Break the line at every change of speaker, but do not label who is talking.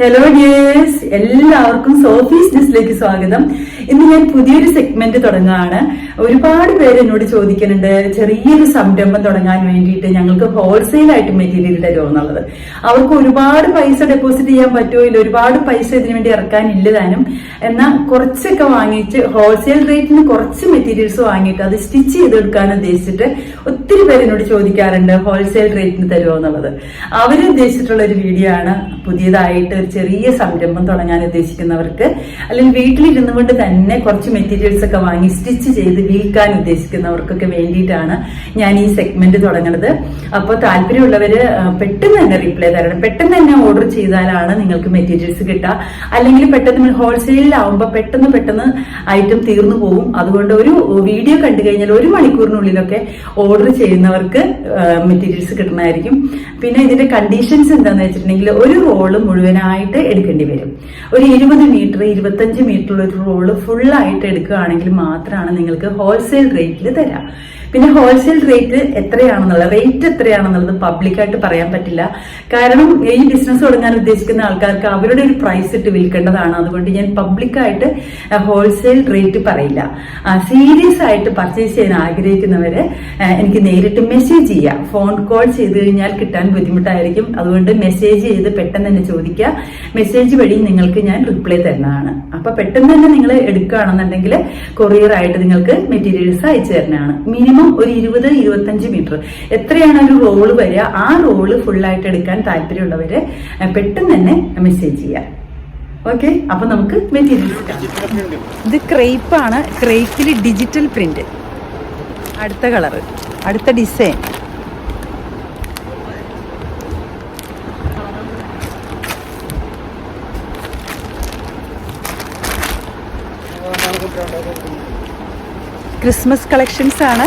Hello dears എല്ലാവർക്കും സോഫീസ് ഡിസിലേക്ക് സ്വാഗതം. ഇന്ന് ഞാൻ പുതിയൊരു സെഗ്മെന്റ് തുടങ്ങുകയാണ്. ഒരുപാട് പേര് എന്നോട് ചോദിക്കുന്നുണ്ട് ചെറിയൊരു സംരംഭം തുടങ്ങാൻ വേണ്ടിയിട്ട് ഞങ്ങൾക്ക് ഹോൾസെയിൽ ആയിട്ട് മെറ്റീരിയൽ തരുമോ എന്നുള്ളത്. അവർക്ക് ഒരുപാട് പൈസ ഡെപ്പോസിറ്റ് ചെയ്യാൻ പറ്റുമോ? ഇല്ല ഒരുപാട് പൈസ ഇതിനു വേണ്ടി ഇറക്കാനില്ല താനും എന്നാൽ കുറച്ചൊക്കെ വാങ്ങിച്ച് ഹോൾസെയിൽ റേറ്റിന് കുറച്ച് മെറ്റീരിയൽസ് വാങ്ങിയിട്ട് അത് സ്റ്റിച്ച് ചെയ്തെടുക്കാൻ ഉദ്ദേശിച്ചിട്ട് ഒത്തിരി പേര് എന്നോട് ചോദിക്കാറുണ്ട് ഹോൾസെയിൽ റേറ്റിന് തരുമോ എന്നുള്ളത്. അവരുദ്ദേശിച്ചിട്ടുള്ള ഒരു വീഡിയോ ആണ്. പുതിയതായിട്ട് ഒരു ചെറിയ സംരംഭം തുടങ്ങാൻ ഉദ്ദേശിക്കുന്നവർക്ക് അല്ലെങ്കിൽ വീട്ടിലിരുന്നു കൊണ്ട് തന്നെ കുറച്ച് മെറ്റീരിയൽസ് ഒക്കെ വാങ്ങി സ്റ്റിച്ച് ചെയ്ത് വിൽക്കാൻ ഉദ്ദേശിക്കുന്നവർക്കൊക്കെ വേണ്ടിയിട്ടാണ് ഞാൻ ഈ സെഗ്മെന്റ് തുടങ്ങുന്നത് അപ്പോൾ താല്പര്യമുള്ളവര് പെട്ടെന്ന് തന്നെ റിപ്ലൈ തരണം. പെട്ടെന്ന് തന്നെ ഓർഡർ ചെയ്താലാണ് നിങ്ങൾക്ക് മെറ്റീരിയൽസ് കിട്ടുക. അല്ലെങ്കിൽ പെട്ടെന്ന് ഹോൾസെയിലാവുമ്പോൾ പെട്ടെന്ന് പെട്ടെന്ന് ഐറ്റം തീർന്നു പോകും. അതുകൊണ്ട് ഒരു വീഡിയോ കണ്ടു കഴിഞ്ഞാൽ ഒരു മണിക്കൂറിനുള്ളിലൊക്കെ ഓർഡർ ചെയ്യുന്നവർക്ക് മെറ്റീരിയൽസ് കിട്ടുന്നതായിരിക്കും. പിന്നെ ഇതിന്റെ കണ്ടീഷൻസ് എന്താണെന്ന് വെച്ചിട്ടുണ്ടെങ്കിൽ ഒരു റോൾ മുഴുവനായിട്ട് എടുക്കേണ്ടി വരും. ഒരു ഇരുപത് മീറ്റർ ഇരുപത്തഞ്ച് മീറ്റർ ഉള്ള ഒരു റോൾ ഫുൾ ആയിട്ട് എടുക്കുകയാണെങ്കിൽ മാത്രമാണ് നിങ്ങൾക്ക് ഹോൾസെയിൽ റേറ്റിൽ തരാം. പിന്നെ ഹോൾസെയിൽ റേറ്റ് എത്രയാണെന്നുള്ളത് റേറ്റ് എത്രയാണെന്നുള്ളത് പബ്ലിക്കായിട്ട് പറയാൻ പറ്റില്ല. കാരണം ഈ ബിസിനസ് തുടങ്ങാൻ ഉദ്ദേശിക്കുന്ന ആൾക്കാർക്ക് അവരുടെ ഒരു പ്രൈസ് ഇട്ട് വിൽക്കേണ്ടതാണ്. അതുകൊണ്ട് ഞാൻ പബ്ലിക്കായിട്ട് ഹോൾസെയിൽ റേറ്റ് പറയില്ല. സീരിയസ് ആയിട്ട് പർച്ചേസ് ചെയ്യാൻ ആഗ്രഹിക്കുന്നവര് എനിക്ക് നേരിട്ട് മെസ്സേജ് ചെയ്യാം. ഫോൺ കോൾ ചെയ്ത് കഴിഞ്ഞാൽ കിട്ടാൻ ബുദ്ധിമുട്ടായിരിക്കും. അതുകൊണ്ട് മെസ്സേജ് ചെയ്ത് പെട്ടെന്ന് തന്നെ ചോദിക്കുക മെസ്സേജ് വഴി നിങ്ങൾക്ക് ഞാൻ റിപ്ലൈ തരുന്നതാണ്. അപ്പൊ പെട്ടെന്ന് തന്നെ നിങ്ങൾ എടുക്കുകയാണെന്നുണ്ടെങ്കിൽ കൊറിയർ ആയിട്ട് നിങ്ങൾക്ക് മെറ്റീരിയൽസ് അയച്ചു തരുന്നതാണ്. മിനിമം ഒരു ഇരുപത് ഇരുപത്തഞ്ച് മീറ്റർ എത്രയാണ് ഒരു റോൾ വരിക? ആ റോൾ ഫുള്ളായിട്ട് എടുക്കാൻ താല്പര്യമുള്ളവര് പെട്ടെന്ന് തന്നെ മെസ്സേജ് ചെയ്യാം ഓക്കെ അപ്പൊ നമുക്ക് മെറ്റീരിയൽസ് ഇത് ക്രേപ്പാണ് ക്രേപ്പിൽ ഡിജിറ്റൽ പ്രിന്റ് അടുത്ത കളർ അടുത്ത ഡിസൈൻ ക്രിസ്മസ് കളക്ഷൻസ് ആണ്.